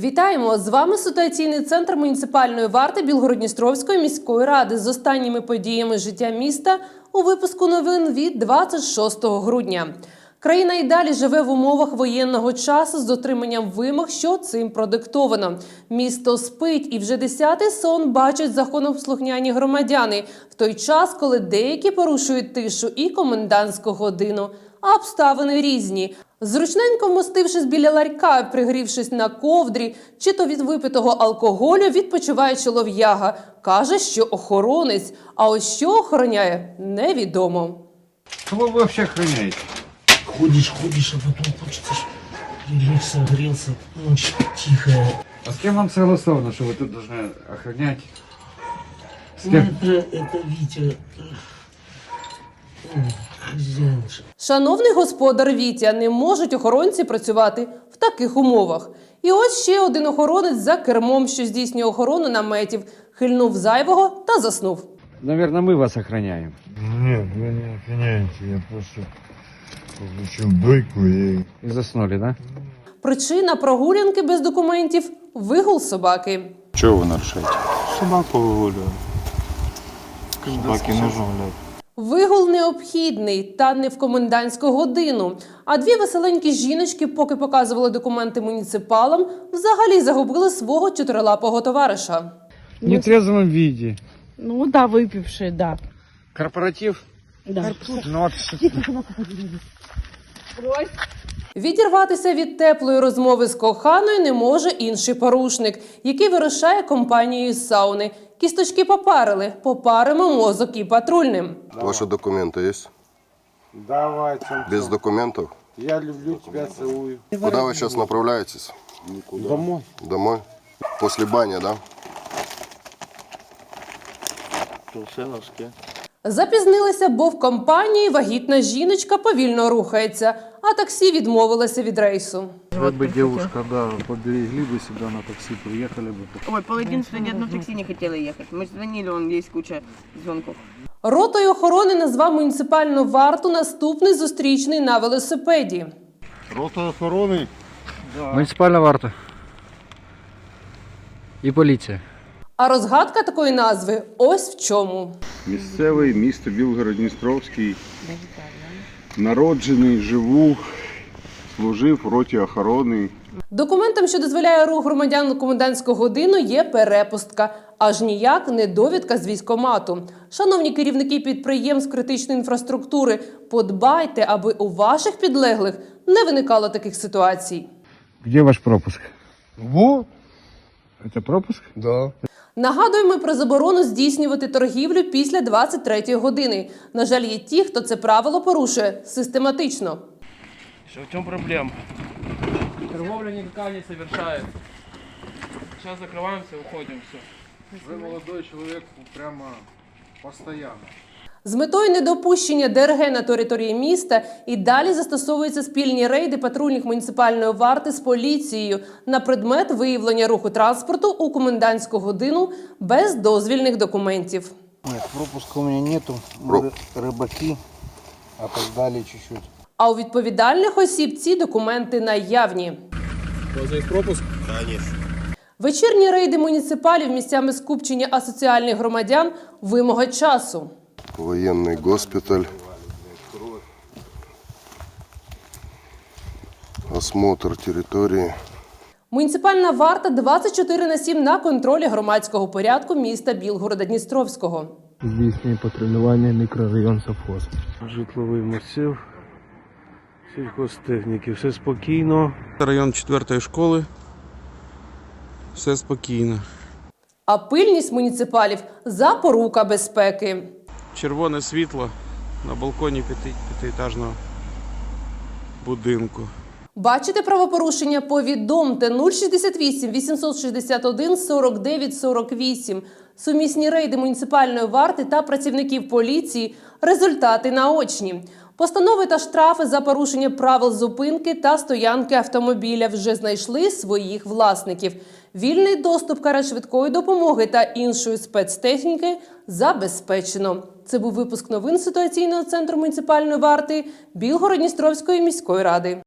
Вітаємо! З вами ситуаційний центр муніципальної варти Білгородністровської міської ради з останніми подіями життя міста у випуску новин від 26 грудня. Країна і далі живе в умовах воєнного часу з дотриманням вимог, що цим продиктовано. Місто спить, і вже десятий сон бачать законослухняні громадяни в той час, коли деякі порушують тишу і комендантську годину А обставини різні. Зручненько вмостившись біля ларька, пригрівшись на ковдрі, чи то від випитого алкоголю відпочиває чолов'яга. Каже, що охоронець, а ось що охороняє, невідомо. Кого вы вообще охраняете? Ходишь, ходишь, а потом хочется ж прилег, согрелся, ночь тихая. А с кем вам согласовано, что вы тут должны охранять? С Ну, кем? это, это Витя, м, хозяин. же. Шановний господар Вітя, не можуть охоронці працювати в таких умовах. І ось ще один охоронець за кермом, що здійснює охорону наметів, хильнув зайвого та заснув. Наверное, мы вас охраняем. Нет, вы не охраняете, я просто получил дойку и И заснули, да? Причина прогулянки без документів вигул собаки. Чего вы нарушаете? собаку выгуливаю. Собаке нужно гулять. Вигул необхідний та не в комендантську годину. А дві веселенькі жіночки, поки показували документи муніципалам, взагалі загубили свого чотирилапого товариша. В нетрезвом виде. Ну да, выпившие, да. Корпоратив? да. Ну, Відірватися від теплої розмови з коханою не може інший порушник, який вирушає компанією з сауни. Кісточки попарили, попаримо мозок і патрульним. Ваши документы есть? Давайте. Без документов? Я люблю тебя, целую. Куда вы сейчас направляетесь? Домой. Домой? После бани, да? Запізнилися, бо в компанії вагітна жіночка повільно рухається, а таксі відмовилося від рейсу. Вы бы, девушка, да, поберегли бы себя на такси, приехали бы. Ой, пол одиннадцатого ни одно такси не хотела ехать. Мы звонили, он есть куча звонков. Ротою охорони назвав муніципальну варту наступний зустрічний на велосипеді. Рота охороны? Муниципальная варта. І поліція. А розгадка такої назви ось в чому. Місцевий, місто Білгород-Дністровський. Народжений, живу, служив в роті охорони. Документом, що дозволяє рух громадян у комендантську годину, є перепустка, аж ніяк не довідка з військомату. Шановні керівники підприємств критичної інфраструктури, подбайте, аби у ваших підлеглих не виникало таких ситуацій. Где ваш пропуск? Вот. Это пропуск? Да. Нагадуємо про заборону здійснювати торгівлю після 23-ї години. На жаль, є ті, хто це правило порушує систематично. Що в чому проблема? Торговля никакая не совершается. Сейчас закрываемся, уходим, все. Вы молодой человек прямо постоянно. З метою недопущення ДРГ на території міста і далі застосовуються спільні рейди патрульних муніципальної варти з поліцією на предмет виявлення руху транспорту у комендантську годину без дозвільних документів. Нет, пропуска у меня нету. Мы Про- ры- рыбаки опоздали чуть-чуть. А у відповідальних осіб ці документи наявні. У вас есть пропуск? Вечірні рейди муніципалів місцями скупчення асоціальних громадян вимога часу. Военный госпиталь. Осмотр территории. Муніципальна варта 24 на 7 на контролі громадського порядку міста Білгорода Дністровського. Здійснює патрулювання мікрорайон Совхоз. Житловий масив, сільхозтехніки, все спокійно. Район 4 школи. Все спокійно. А пильність муніципалів запорука безпеки. Червоне світло на балконі п'яти- п'ятиетажного будинку. Бачите правопорушення? Повідомте 068 861 49 48. Сумісні рейди муніципальної варти та працівників поліції. Результати наочні. Постанови та штрафи за порушення правил зупинки та стоянки автомобіля вже знайшли своїх власників. Вільний доступ карет швидкої допомоги та іншої спецтехніки забезпечено. Це був випуск новин ситуаційного центру муніципальної варти Білгород-Дністровської міської ради.